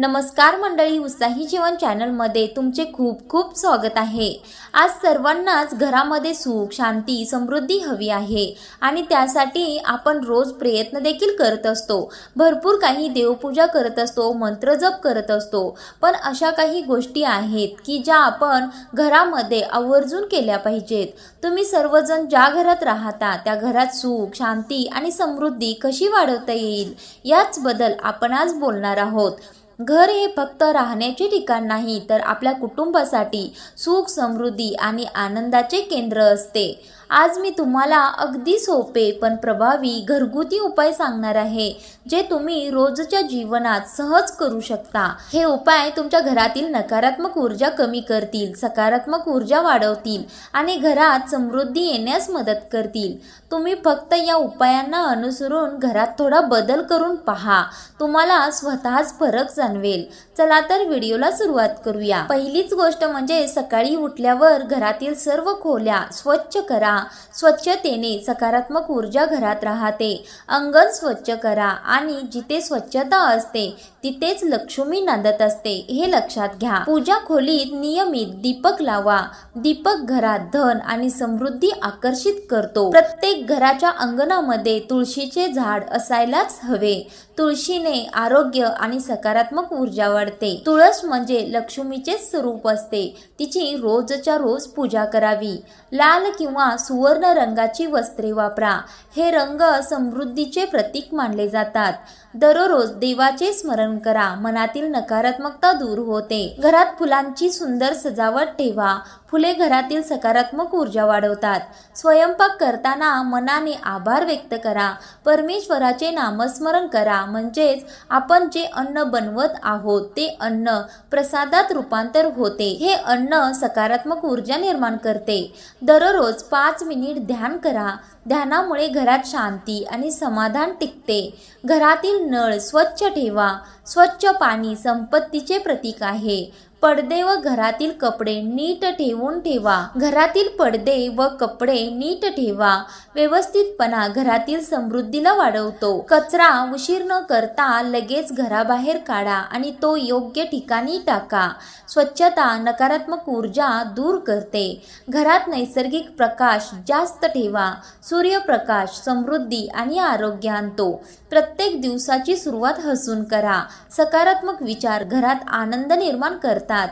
नमस्कार मंडळी उत्साही जीवन चॅनलमध्ये तुमचे खूप खूप स्वागत आहे. आज सर्वांनाच घरामध्ये सुख शांती समृद्धी हवी आहे आणि त्यासाठी आपण रोज प्रयत्न देखील करत असतो. भरपूर काही देवपूजा करत असतो मंत्र जप करत असतो. पण अशा काही गोष्टी आहेत की ज्या आपण घरामध्ये आवर्जून केल्या पाहिजेत. तुम्ही सर्वजण ज्या घरात राहता त्या घरात सुख शांती आणि समृद्धी कशी वाढवता येईल याच बद्दल आपण आज बोलणार आहोत. घर हे फक्त राहण्याचे ठिकाण नाही तर आपल्या कुटुंबासाठी सुख समृद्धी आणि आनंदाचे केंद्र असते. आज मी तुम्हाला अगदी सोपे पण प्रभावी घरगुती उपाय सांगणार आहे जे तुम्ही रोजच्या जीवनात सहज करू शकता. हे उपाय तुमच्या घरातील नकारात्मक ऊर्जा कमी करतील सकारात्मक ऊर्जा वाढवतील आणि घरात समृद्धी येण्यास मदत करतील. तुम्ही फक्त या उपायांना अनुसरून घरात थोडा बदल करून पहा. तुम्हाला स्वतःच फरक जाणवेल. चला तर व्हिडिओला सुरुवात करूया. पहिलीच गोष्ट म्हणजे सकाळी उठल्यावर घरातील सर्व खोल्या स्वच्छ करा. स्वच्छतेने सकारात्मक ऊर्जा घरात राहते. अंगण स्वच्छ करा आणि जिथे स्वच्छता असते तिथेच लक्ष्मी नांदत असते हे लक्षात घ्या. पूजा खोलीत नियमित दीपक लावा. दीपक घरात धन आणि समृद्धी आकर्षित करतो. प्रत्येक घराच्या अंगणामध्ये तुळशीचे झाड असायलाच हवे. तुळशीने आरोग्य आणि सकारात्मक ऊर्जा वाढते. तुळस म्हणजे लक्ष्मीचे स्वरूप असते. तिची रोजच्या रोज पूजा करावी. लाल किंवा सुवर्ण रंगाची वस्त्रे वापरा. हे रंग समृद्धीचे प्रतीक मानले जातात. दररोज देवाचे स्मरण करा. मनातील नकारात्मकता दूर होते. घरात फुलांची सुंदर सजावट ठेवा. फुले घरातील सकारात्मक ऊर्जा वाढवतात. स्वयंपाक करताना मनाने आभार व्यक्त करा. परमेश्वराचे नामस्मरण करा. म्हणजेच आपण जे अन्न बनवत आहोत ते अन्न प्रसादात रूपांतर होते. हे अन्न सकारात्मक ऊर्जा निर्माण करते. दररोज पाच मिनिट ध्यान करा. ध्यानामुळे घरात शांती आणि समाधान टिकते. घरातील नळ स्वच्छ ठेवा. स्वच्छ पाणी संपत्तीचे प्रतीक आहे. पडदे व घरातील कपडे नीट ठेवून ठेवा. घरातील पडदे व कपडे नीट ठेवा. व्यवस्थितपणा घरातील समृद्धीला वाढवतो. कचरा उशीर न करता लगेच घराबाहेर काढा आणि तो योग्य ठिकाणी टाका. स्वच्छता नकारात्मक ऊर्जा दूर करते. घरात नैसर्गिक प्रकाश जास्त ठेवा. सूर्यप्रकाश समृद्धी आणि आरोग्य आणतो. प्रत्येक दिवसाची सुरुवात हसून करा. सकारात्मक विचार घरात आनंद निर्माण करतात.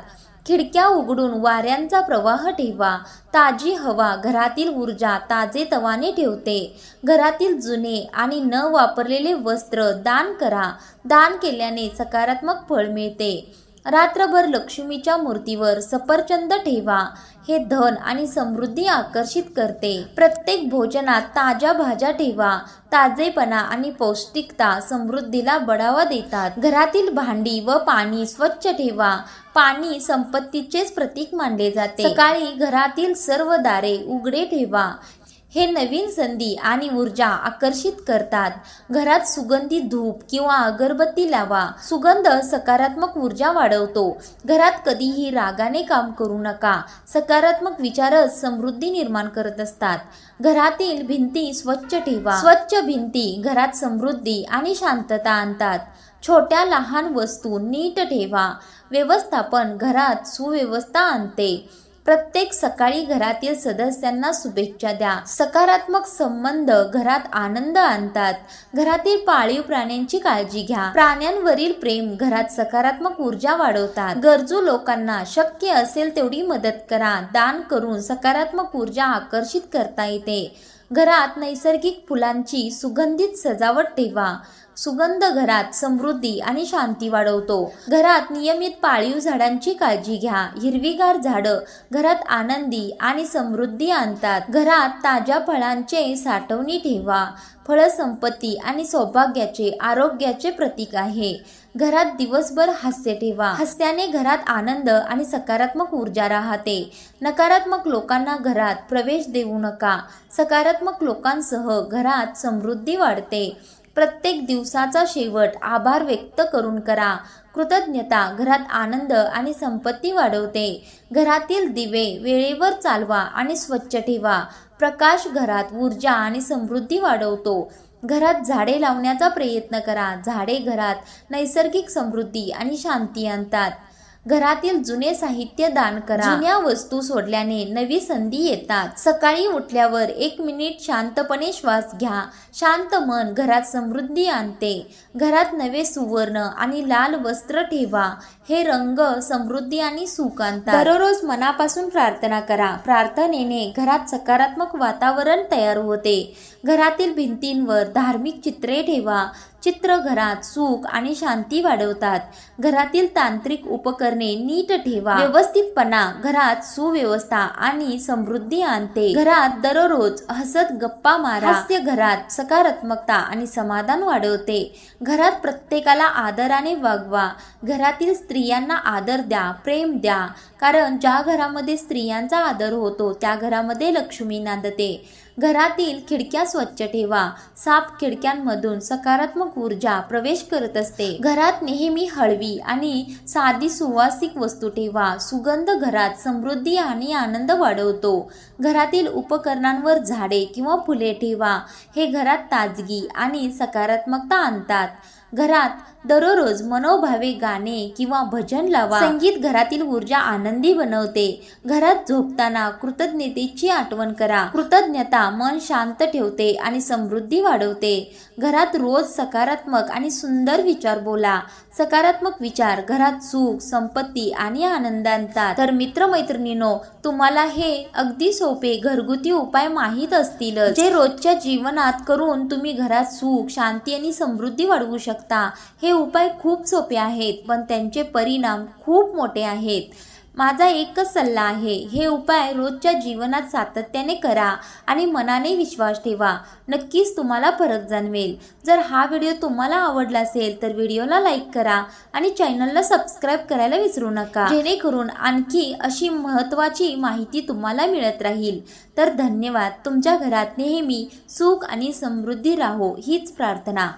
खिडक्या उघडून वाऱ्यांचा प्रवाह ठेवा. ताजी हवा घरातील ऊर्जा ताजे तवाने ठेवते. घरातील जुने आणि न वापरलेले वस्त्र दान करा. दान केल्याने सकारात्मक फळ मिळते. रात्रभर लक्ष्मीच्या मूर्तीवर सफरचंद ठेवा. हे धन आणि समृद्धी आकर्षित करते. प्रत्येक भोजनात ताज्या भाज्या ठेवा. ताजेपणा आणि पौष्टिकता समृद्धीला बढावा देतात. घरातील भांडी व पाणी स्वच्छ ठेवा. पाणी संपत्तीचेच प्रतीक मानले जाते. सकाळी घरातील सर्व दारे उघडे ठेवा. हे नवीन संधी आणि ऊर्जा आकर्षित करतात. घरात सुगंधी धूप किंवा अगरबत्ती लावा. सुगंध सकारात्मक ऊर्जा वाढवतो. घरात कधीही रागाने काम करू नका. सकारात्मक विचारच समृद्धी निर्माण करत असतात. घरातील भिंती स्वच्छ ठेवा. स्वच्छ भिंती घरात समृद्धी आणि शांतता आणतात. छोट्या लहान वस्तू नीट ठेवा. व्यवस्थापन घरात सुव्यवस्था आणते. प्रत्येक सकाळी घरातील सदस्यांना शुभेच्छा द्या. सकारात्मक संबंध घरात आनंद आणतात. घरातील पाळीव प्राण्यांची काळजी घ्या. प्राण्यांवरील प्रेम घरात सकारात्मक ऊर्जा वाढवतात. गरजू लोकांना शक्य असेल तेवढी मदत करा. दान करून सकारात्मक ऊर्जा आकर्षित करता येते. घरात नैसर्गिक फुलांची सुगंधित सजावट ठेवा. सुगंध घरात समृद्धी आणि शांती वाढवतो. घरात नियमित पाळीव झाडांची काळजी घ्या. हिरवीगार झाडं घरात आनंदी आणि समृद्धी आणतात. घरात ताज्या फळांचे साठवणी ठेवा. फळ संपत्ती आणि सौभाग्याचे आरोग्याचे प्रतीक आहे. घरात दिवसभर हास्य ठेवा. हास्याने घरात आनंद आणि सकारात्मक ऊर्जा राहते. नकारात्मक लोकांना घरात प्रवेश देऊ नका. सकारात्मक लोकांसह घरात समृद्धी वाढते. प्रत्येक दिवसाचा शेवट आभार व्यक्त करून करा. कृतज्ञता घरात आनंद आणि संपत्ती वाढवते. घरातील दिवे वेळेवर चालवा आणि स्वच्छ ठेवा. प्रकाश घरात ऊर्जा आणि समृद्धी वाढवतो. घरात झाडे लावण्याचा प्रयत्न करा. झाडे घरात नैसर्गिक समृद्धी आणि शांती आणतात. घरातील जुने साहित्य दान करा. जुन्या वस्तू सोडल्याने नवी संधी येतात. सकाळी उठल्यावर एक मिनिट शांतपणे श्वास घ्या. शांत मन घरात समृद्धी आणते. घरात नवे सुवर्ण आणि लाल वस्त्र ठेवा. हे रंग समृद्धी आणि सुख आणतात. दररोज मनापासून प्रार्थना करा. प्रार्थनेने घरात सकारात्मक वातावरण तयार होते. घरातील भिंतींवर धार्मिक चित्रे ठेवा. चित्र घरात सुख आणि शांती वाढवतात. घरातील तांत्रिक उपकरणे नीट ठेवा. व्यवस्थितपणा घरात सुव्यवस्था आणि समृद्धी आणते. घरात दररोज हसत गप्पा मारा. हास्य घरात सकारात्मकता आणि समाधान वाढवते. घरात प्रत्येकाला आदराने वागवा. घरातील स्त्रियांना आदर द्या प्रेम द्या. कारण ज्या घरामध्ये स्त्रियांचा आदर होतो त्या घरामध्ये लक्ष्मी नांदते. घरातील खिडक्या स्वच्छ ठेवा. साफ खिडक्यांमधून सकारात्मक ऊर्जा प्रवेश करत असते. घरात नेहमी हळवी आणि साधी सुवासिक वस्तू ठेवा. सुगंध घरात समृद्धी आणि आनंद वाढवतो. घरातील उपकरणांवर झाडे किंवा फुले ठेवा. हे घरात ताजगी आणि सकारात्मकता आणतात. घरात दररोज मनोभावे गाणे किंवा भजन लावा. संगीत घरातील ऊर्जा आनंदी बनवते. घरात झोपताना कृतज्ञतेची आठवण करा. कृतज्ञता मन शांत ठेवते आणि समृद्धी वाढवते. घरात रोज सकारात्मक आणि सुंदर विचार बोला. सकारात्मक विचार घरात सुख संपत्ती आणि आनंद आणतात. तर मित्रमैत्रिणींनो तुम्हाला हे अगदी सोपे घरगुती उपाय माहीत असतील जे रोजच्या जीवनात करून तुम्ही घरात सुख शांती आणि समृद्धी वाढवू शकता हे उपाय खूप सोपे आहेत पण त्यांचे परिणाम खूप मोठे आहेत. माझा एकच सल्ला आहे हे उपाय रोजच्या जीवनात सातत्याने करा आणि मनाने विश्वास ठेवा. नक्कीच तुम्हाला फरक जाणवेल. जर हा व्हिडिओ तुम्हाला आवडला असेल तर व्हिडिओला लाईक करा आणि चॅनलला सबस्क्राईब करायला विसरू नका. जेणेकरून आणखी अशी महत्त्वाची माहिती तुम्हाला मिळत राहील. तर धन्यवाद. तुमच्या घरात नेहमी सुख आणि समृद्धी राहो हीच प्रार्थना.